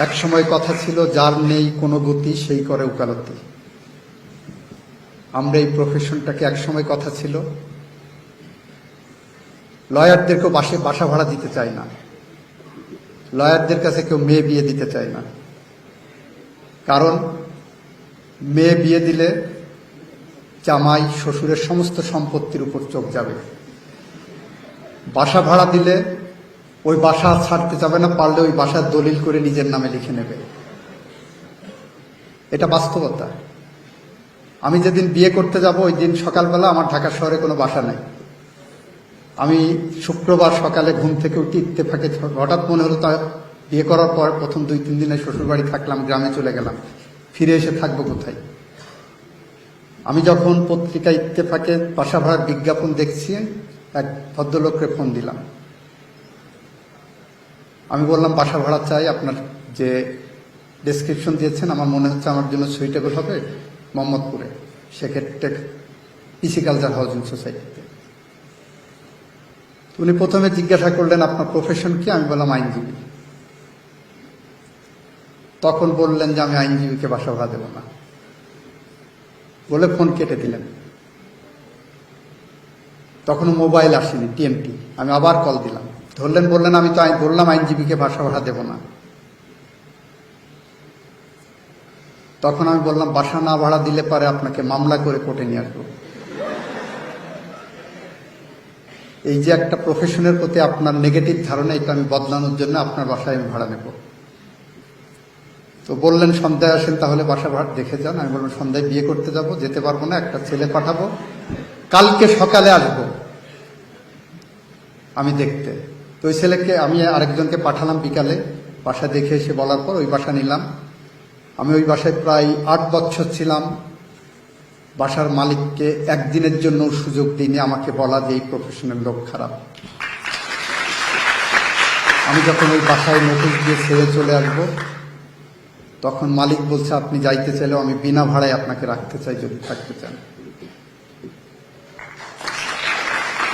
এক সময় কথা ছিল, যার নেই কোনো গতি, সেই করে উকালতি আমরা এই প্রফেশনটাকে এক সময় কথা ছিল লয়ারদেরকেও বাসে বাসা ভাড়া দিতে চায় না। লয়ারদের কাছে কেউ মেয়ে বিয়ে দিতে চায় না। কারণ, মেয়ে বিয়ে দিলে জামাই শ্বশুরের সমস্ত সম্পত্তির উপর চোখ যাবে। বাসা ভাড়া দিলে ওই বাসা ছাড়তে যাবে না, পারলে ওই বাসার দলিল করে নিজের নামে লিখে নেবে। এটা বাস্তবতা। আমি যেদিন বিয়ে করতে যাব, ওই দিন সকালবেলা আমার ঢাকা শহরে কোনো বাসা নেই। আমি শুক্রবার সকালে ঘুম থেকে উঠি উঠে ইত্তেফাকে হঠাৎ মনে হলো তা বিয়ে করার পর প্রথম দুই, তিন দিনে শ্বশুরবাড়ি থাকলাম, গ্রামে চলে গেলাম। ফিরে এসে থাকব কোথায়? আমি যখন পত্রিকা ইত্তেফাকে বাসা ভাড়ার বিজ্ঞাপন দেখছি, এক ভদ্রলোককে ফোন দিলাম। আমি বললাম বাসা ভাড়া চাই, আপনার যে ডেসক্রিপশন দিয়েছেন, আমার মনে হচ্ছে আমার জন্য সুইটেবল হবে মোহাম্মদপুরে। সেক্ষেত্রে পিসি কালচার হাউজিং সোসাইটিতে উনি প্রথমে জিজ্ঞাসা করলেন, আপনার প্রফেশন কি? আমি বললাম, আইনজীবী। তখন বললেন যে, আমি আইনজীবীকে বাসা ভাড়া দেব না। বলে ফোন কেটে দিলেন। তখনও মোবাইল আসেনি, টিএমটি। আমি আবার কল দিলাম। ধরলেন, বললেন, আমি তো বললাম, আইনজীবীকে বাসা ভাড়া দেব না। তখন আমি বললাম বাসা না ভাড়া দিলে পারে আপনাকে মামলা করে কোর্টে নিয়ে আসব। এই যে একটা প্রফেশনের প্রতি আপনার নেগেটিভ ধারণা, এটা আমি বদলানোর জন্য আপনার বাসায় আমি ভাড়া নেব। তো বললেন, সন্ধ্যায় আসেন, তাহলে বাসা ভাড়া দেখে যান। আমি বললাম, সন্ধ্যায় বিয়ে করতে যাব, যেতে পারব না, একটা ছেলে পাঠাবো, কালকে সকালে আসব। আমি দেখতে তো ওই ছেলেকে আমি আরেকজনকে পাঠালাম বিকালে, বাসা দেখে এসে বলার পর ওই বাসা নিলাম। আমি ওই বাসায় প্রায় আট বছর ছিলাম। বাসার মালিককে একদিনের জন্য সুযোগ দিইনি, আমাকে বলা যে এই প্রফেশনের লোক খারাপ। আমি যখন ওই বাসায় নোটিশ দিয়ে ছেড়ে চলে আসব, তখন মালিক বলছে, আপনি যাইতে চাইলেও আমি বিনা ভাড়ায় আপনাকে রাখতে চাই, যদি থাকতে চান।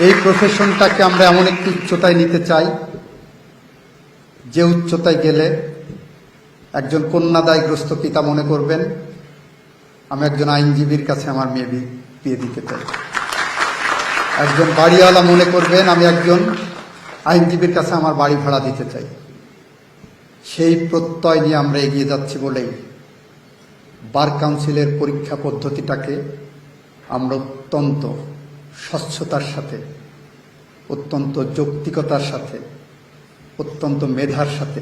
এই প্রফেশনটাকে আমরা এমন একটি উচ্চতায় নিতে চাই, যে উচ্চতায় গেলে একজন কন্যাদায়গ্রস্ত পিতা মনে করবেন, আমি একজন আইনজীবীর কাছে আমার মেয়ে বিয়ে দিতে চাই। একজন বাড়িওয়ালা মনে করবেন, আমি একজন আইনজীবীর কাছে আমার বাড়ি ভাড়া দিতে চাই। সেই প্রত্যয় নিয়ে আমরা এগিয়ে যাচ্ছি বলেই বার কাউন্সিলের পরীক্ষা পদ্ধতিটাকে আমরা অত্যন্ত স্বচ্ছতার সাথে অত্যন্ত যৌক্তিকতার সাথে অত্যন্ত মেধার সাথে।